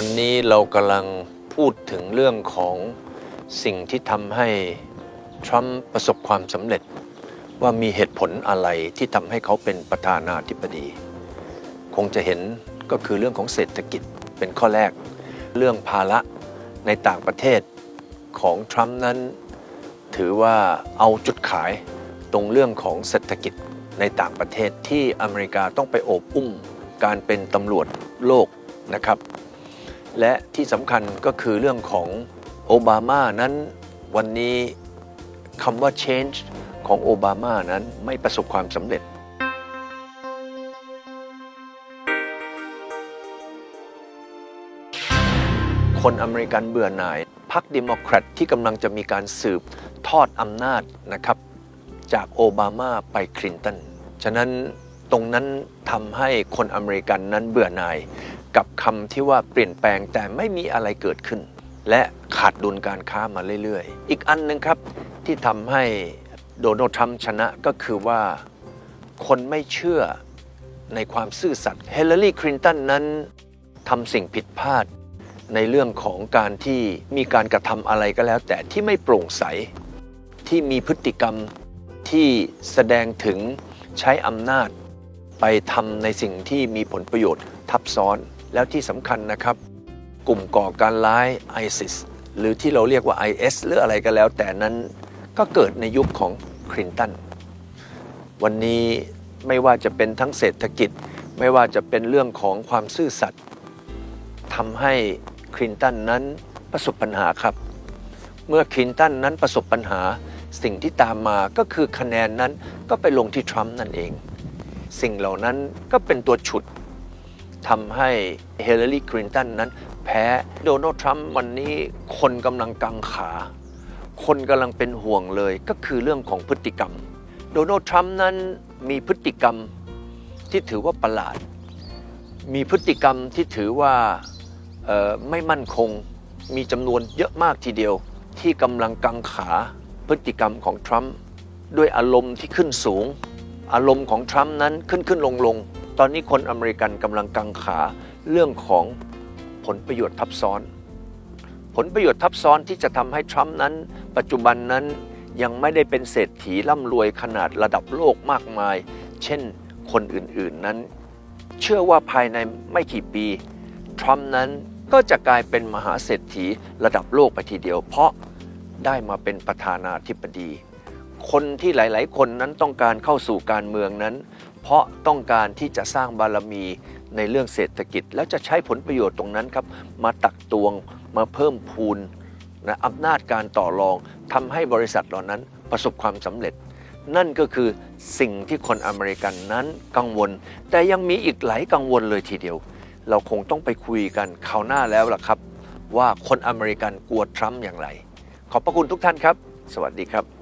วันนี้เรากำลังพูดถึงเรื่องของสิ่งที่ทำให้ทรัมป์ประสบความสำเร็จ ว่ามีเหตุผลอะไรที่ทำให้เขาเป็นประธานาธิบดี คงจะเห็นก็คือเรื่องของเศรษฐกิจเป็นข้อแรก เรื่องภาระในต่างประเทศของทรัมป์นั้น ถือว่าเอาจุดขายตรงเรื่องของเศรษฐกิจในต่างประเทศที่อเมริกาต้องไปโอบอุ้มการเป็นตำรวจโลกนะครับ และที่สำคัญก็คือเรื่องของโอบามานั้นวันนี้คำว่า change ของโอบามานั้นไม่ประสบความสำเร็จ คนอเมริกันเบื่อหน่ายพรรคเดโมแครตที่กำลังจะมีการสืบทอดอำนาจนะครับ จากโอบามาไปคลินตัน ฉะนั้นตรงนั้นทำให้คนอเมริกันนั้นเบื่อหน่าย กับคำที่ว่าเปลี่ยนแปลงแต่ไม่มีอะไรเกิดขึ้น และขาดดุลการค้ามาเรื่อยๆ อีกอันหนึ่งครับที่ทำให้โดนัลด์ทรัมป์ชนะก็คือว่าคนไม่เชื่อในความซื่อสัตย์เฮเลอรี่คลินตันนั้นทำสิ่งผิดพลาดในเรื่องของการที่มีการกระทำอะไรก็แล้ว แต่ที่ไม่โปร่งใส ที่มีพฤติกรรมที่แสดงถึงใช้อำนาจไปทำในสิ่งที่มีผลประโยชน์ทับซ้อน แล้วที่สำคัญนะครับ กลุ่มก่อการร้าย ISIS หรือที่เราเรียกว่า IS หรืออะไรก็แล้ว แต่นั้นก็เกิดในยุคของคลินตันวันนี้ไม่ว่าจะเป็นทั้งเศรษฐกิจ ไม่ว่าจะเป็นเรื่องของความซื่อสัตย์ทำให้คลินตันนั้นประสบปัญหาครับ เมื่อคลินตันนั้นประสบปัญหาสิ่งที่ตามมาก็คือคะแนนนั้นก็ไปลงที่ทรัมป์นั่นเอง สิ่งเหล่านั้นก็เป็นตัวฉุด ทำให้เฮเลอรีคลินตันนั้น แพ้โดนัลด์ทรัมป์วันนี้คนกำลังกังขา คนกำลังเป็นห่วงเลยก็คือเรื่องของพฤติกรรม โดนัลด์ทรัมป์นั้นมีพฤติกรรมที่ถือว่าประหลาด มีพฤติกรรมที่ถือว่าไม่มั่นคง มีจำนวนเยอะมากทีเดียว ที่กำลังกังขาพฤติกรรมของทรัมป์ด้วยอารมณ์ที่ขึ้นสูง อารมณ์ของทรัมป์นั้นขึ้นขึ้นลงลงตอนนี้คนอเมริกันกำลังกังขาเรื่องของผลประโยชน์ทับซ้อน ผลประโยชน์ทับซ้อนที่จะทำให้ทรัมป์นั้น ปัจจุบันนั้นยังไม่ได้เป็นเศรษฐีร่ำรวยขนาดระดับโลกมากมาย เช่นคนอื่นๆนั้น เชื่อว่าภายในไม่กี่ปีทรัมป์นั้นก็จะกลายเป็นมหาเศรษฐีระดับโลกไปทีเดียว เพราะได้มาเป็นประธานาธิบดี คนที่หลาย ๆ คนนั้นต้องการเข้าสู่การเมืองนั้น เพราะต้องการที่จะสร้างบารมีในเรื่องเศรษฐกิจ แล้วจะใช้ผลประโยชน์ตรงนั้นครับ มาตักตวงมาเพิ่มพูนนะอำนาจการต่อรองทำให้บริษัทเหล่านั้นประสบความสำเร็จ นั่นก็คือสิ่งที่คนอเมริกันนั้นกังวล แต่ยังมีอีกหลายกังวลเลยทีเดียว เราคงต้องไปคุยกันคราวหน้าแล้วล่ะครับ ว่าคนอเมริกันกลัวทรัมป์อย่างไร ขอบพระคุณทุกท่านครับ สวัสดีครับ